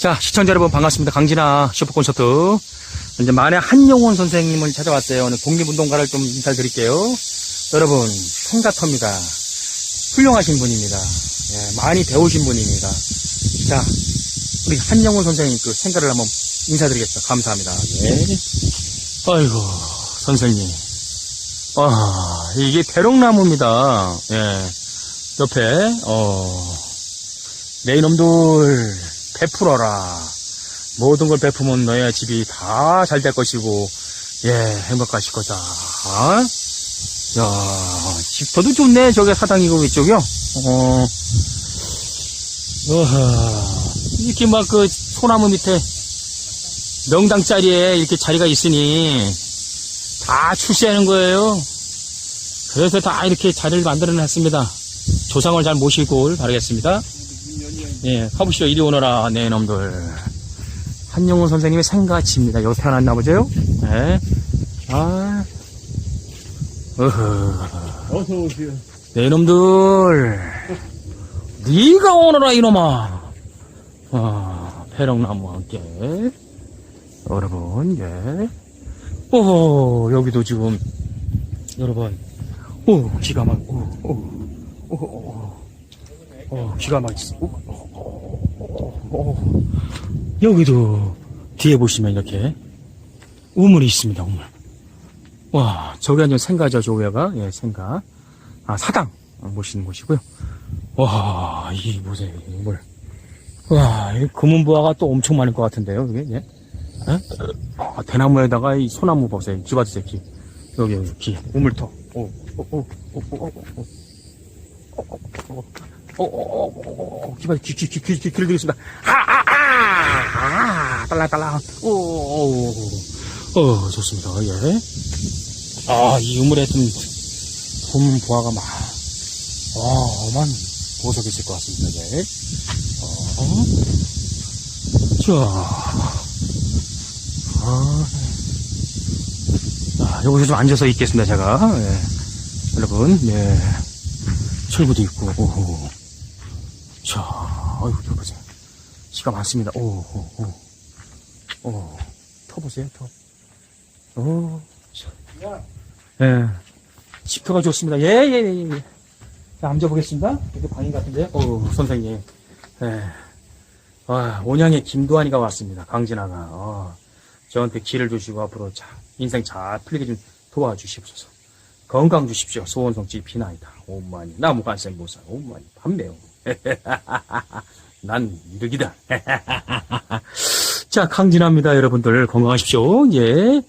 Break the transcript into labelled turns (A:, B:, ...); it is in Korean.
A: 자, 시청자 여러분 반갑습니다. 강진아 슈퍼콘서트. 이제 만에 한용원 선생님을 찾아왔어요. 오늘 독립운동가를 좀 인사드릴게요. 여러분, 생가터입니다. 훌륭하신 분입니다. 예, 많이 배우신 분입니다. 자, 우리 한용원 선생님 그 생가를 한번 인사드리겠습니다. 감사합니다. 예. 아이고, 선생님. 아, 이게 대롱나무입니다. 예. 옆에, 어, 내 이놈들 베풀어라. 모든 걸 베푸면 너의 집이 다 잘 될 것이고, 예, 행복하실 거다. 아? 야, 집터도 좋네. 저게 사당이고 이쪽이요. 어, 어허. 이렇게 막 그 소나무 밑에 명당 자리에 이렇게 자리가 있으니 다 출세하는 거예요. 그래서 다 이렇게 자리를 만들어 놨습니다. 조상을 잘 모시고 바라겠습니다. 예, 가보시죠. 이리 오너라, 네, 놈들. 한용훈 선생님의 생가치입니다. 여기 태어났나 보죠? 예. 아, 어허.
B: 어서 오세요.
A: 네, 놈들. 네가 오너라, 이놈아. 아, 배롱나무와 함께. 여러분, 예. 오, 여기도 지금, 여러분, 오, 기가 막, 오, 오, 오, 오, 오, 기가 오, 오, 오. 여기도 뒤에 보시면 이렇게 우물이 있습니다, 우물. 와, 저기 완전 생가죠, 저기가. 예, 생가. 아, 사당 모시는 곳이고요. 와, 이 보세요, 이 우물. 와, 이 금은부화가 또 엄청 많을 것 같은데요, 이게, 예? 예? 아, 대나무에다가 이 소나무 보세요. 쥐바지 새끼. 여기, 여기, 기, 우물터. 오, 오, 오, 오, 오. 오, 오, 오, 오, 기바지, 귀, 귀, 귀, 귀, 귀, 귀를 드리겠습니다. 아, 아, 아, 아, 빨라, 빨라. 오, 오, 오, 어, 좋습니다. 예. 아, 이 우물에 좀, 봄 부화가 막, 와, 어만 보석이 있을 것 같습니다. 예. 어, 자, 아, 아, 여기서 좀 앉아서 있겠습니다, 제가. 예. 여러분, 예. 철구도 있고, 오호. 자, 어이구, 저 보세요. 시가 많습니다. 오, 오, 오. 오, 터 보세요, 터. 오, 자. 예. 지표가 좋습니다. 예, 예, 예, 예. 자, 앉아보겠습니다. 여기 방인 같은데요? 오, 선생님. 예. 아, 온양의 김도환이가 왔습니다. 강진아가. 어, 저한테 길을 주시고 앞으로 자, 인생 잘 풀리게 좀 도와주시옵소서. 건강 주십시오. 소원성지 비나이다. 오만이 나무간생 보살. 오만이 판매요. 난 이득이다. 자, 강진아입니다. 여러분들 건강하십시오. 예.